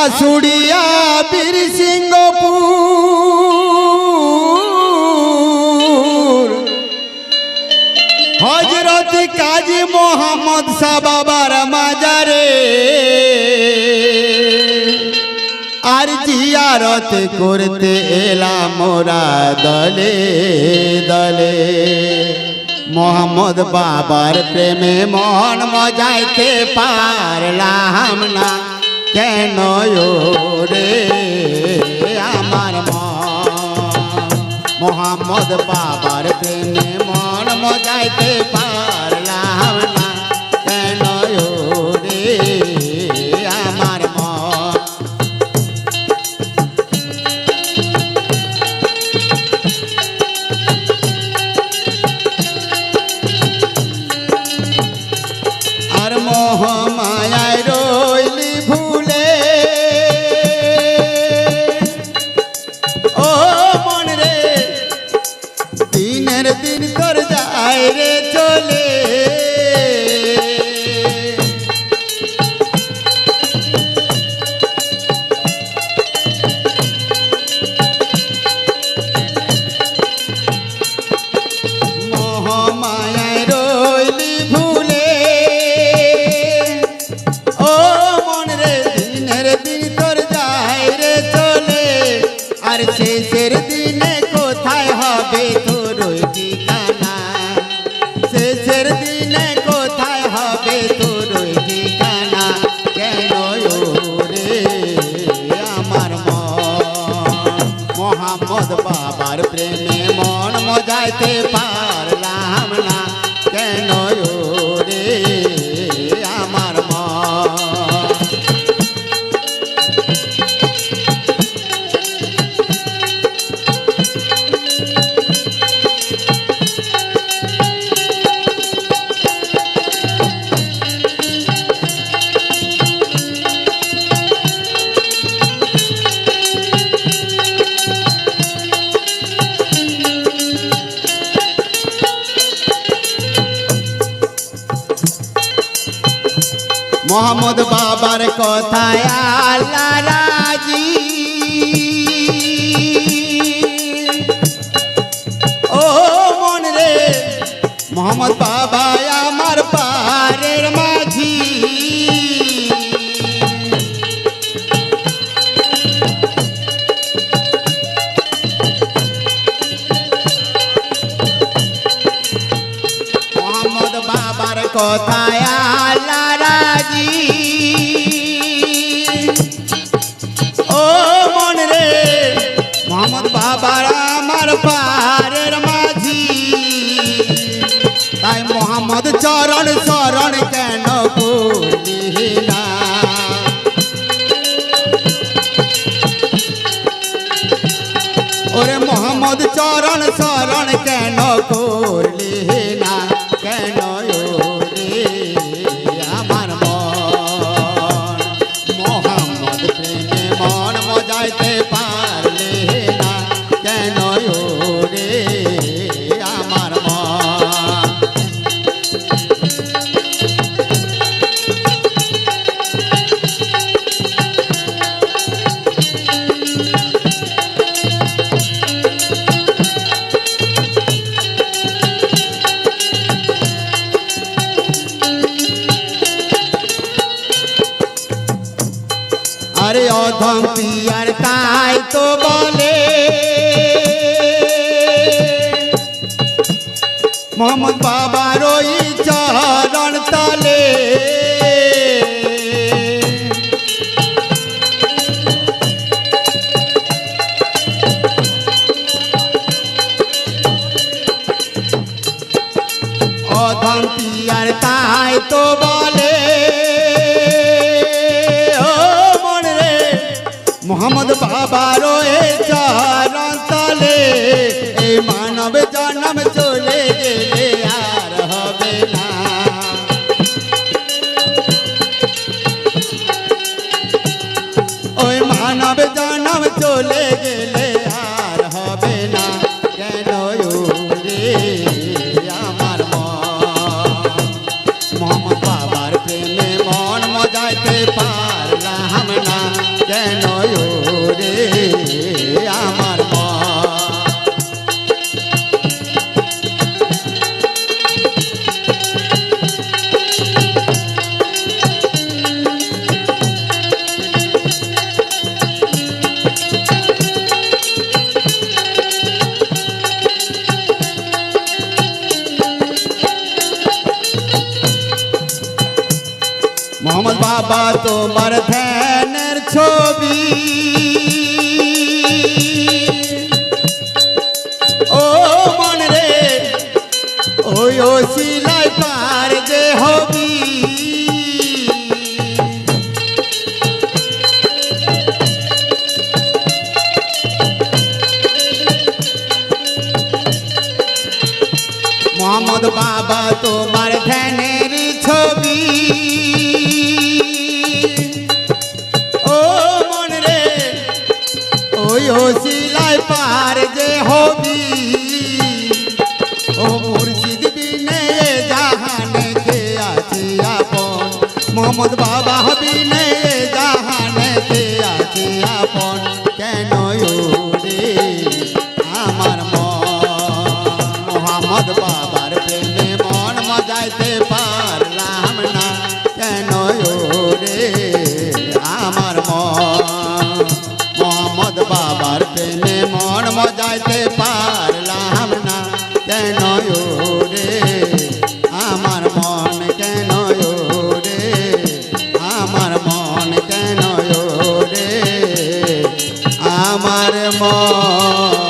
আশুড়িয়া বীর সিংহপুর। হজরত কাজী মোহাম্মদ শাহ মাজারে আর জিয়ারত করতে এলাম মোরা দলে দলে। মোহাম্মদ বাবার প্রেমে মন মজাইতে পারলাম না। কেন রে আমার মোহাম্মদ বাবার প্রেমে মন মজাইতে পারলাম। দিন তোর যায় রে চলে। মোহাম্মদ বাবার প্রেমে মন মজাইতে পারলাম মোহাম্মদ বাবার কথায় আল্লাহ রাজি। ও মন রে, মোহাম্মদ বাবা আমার পারের মাঝি। মোহাম্মদ বাবার কথায় রাজি ও আমার মাঝি। তাই মোহাম্মদ চরণ কেন ওরে মোহাম্মদ চরণ শরণ আরে অধম পিয়ার তাই তো বলে। মোহাম্মদ বাবার ওই চরণ তলে। অধম পিয়ার তাই তো মোহাম্মদ বাবা রয়ে চরণ তলে এই মানব জন্ম বাবা তোমার ধ্যানের ছবি। ও মন রে, ওই ও সিলাই পার যে হবি। মোহাম্মদ বাবা তোমার ধ্যানের ছবি। মোহাম্মদ বাবা বিনে জাহানে আছে আপন, কেন রে আমার মন মোহাম্মদ বাবার প্রেমে মন মজাইতে আমার মন।